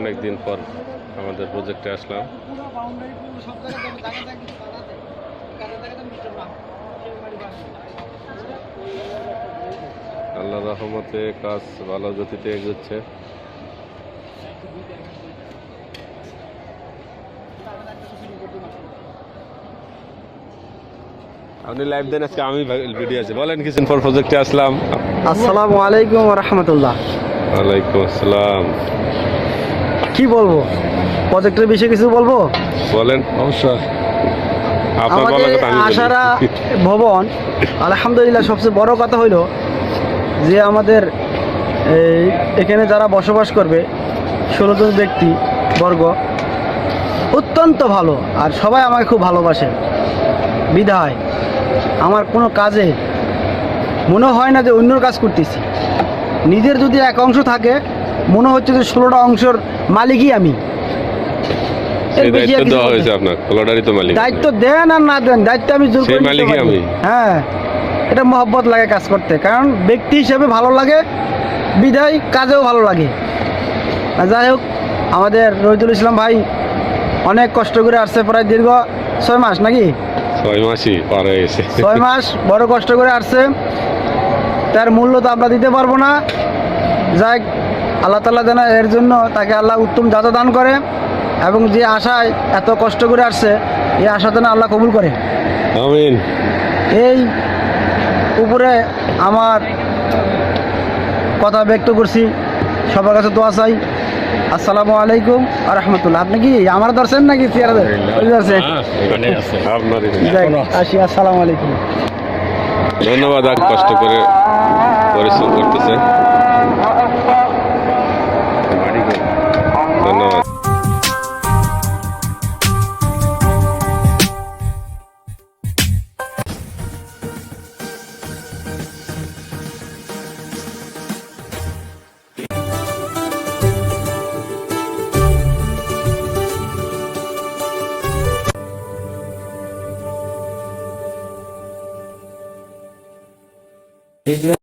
অনেক দিন পর আমাদের প্রজেক্টে আসলাম। আল্লাহ রহমতে কাজ ভালো গতিতে এগোচ্ছে। আপনি লাইভ দেন আজকে আমি ভিডিও আছে। বলেন কিছু পর প্রজেক্টে আসলাম। আসসালামু আলাইকুম রহমতুল্লাহ। ওয়ালাইকুম আসসালাম। কি বলব? প্রজেক্টের বিষয়ে কিছু বলব? বলেন অবশ্যই। আমাদের আশারা ভবন আলহামদুলিল্লাহ সবচেয়ে বড় কথা হইল যে আমাদের এই এখানে যারা বসবাস করবে ষোলো জন ব্যক্তি বর্গ অত্যন্ত ভালো আর সবাই আমাকে খুব ভালোবাসে। বিধায় আমার কোনো কাজে মনে হয় না যে অন্যর কাজ করতেছি। নিজের যদি এক অংশ থাকে মনে হচ্ছে যে ষোলোটা অংশের মালিকই আমি। দায়িত্ব দেওয়া হয়েছে আপনার খোলাডারি তো মালিক। দায়িত্ব দেন আর না দেন দায়িত্ব আমি জোর করে মালিকই আমি। হ্যাঁ এটা মহব্বত লাগে কাজ করতে কারণ ব্যক্তি হিসেবে ভালো লাগে বিদায় কাজেও ভালো লাগে। যাই হোক আমাদের রহিদুল ইসলাম ভাই অনেক কষ্ট করে আসছে প্রায় দীর্ঘ ছয় মাস নাকি? ছয় মাসই পার হয়ে গেছে। ছয় মাস বড় কষ্ট করে আসছে। তার মূল্য তো আমরা দিতে পারব না। যাই আল্লাহ তাল্লাহ যেন এর জন্য তাকে আল্লাহ উত্তম যাতা দান করে এবং যে আশায় এত কষ্ট করে আসছে এই আশা যেন আল্লাহ কবুল করে। এই উপরে আমার কথা ব্যক্ত করছি। সবার কাছে দোয়া চাই। আসসালামু আলাইকুম আর রহমতুল্লাহ। আপনি কি আমার ধরছেন নাকি ধরছেন আসি আসসালামু আলাইকুম। ধন্যবাদ কষ্ট করে পরিশ্রম করতেছে regular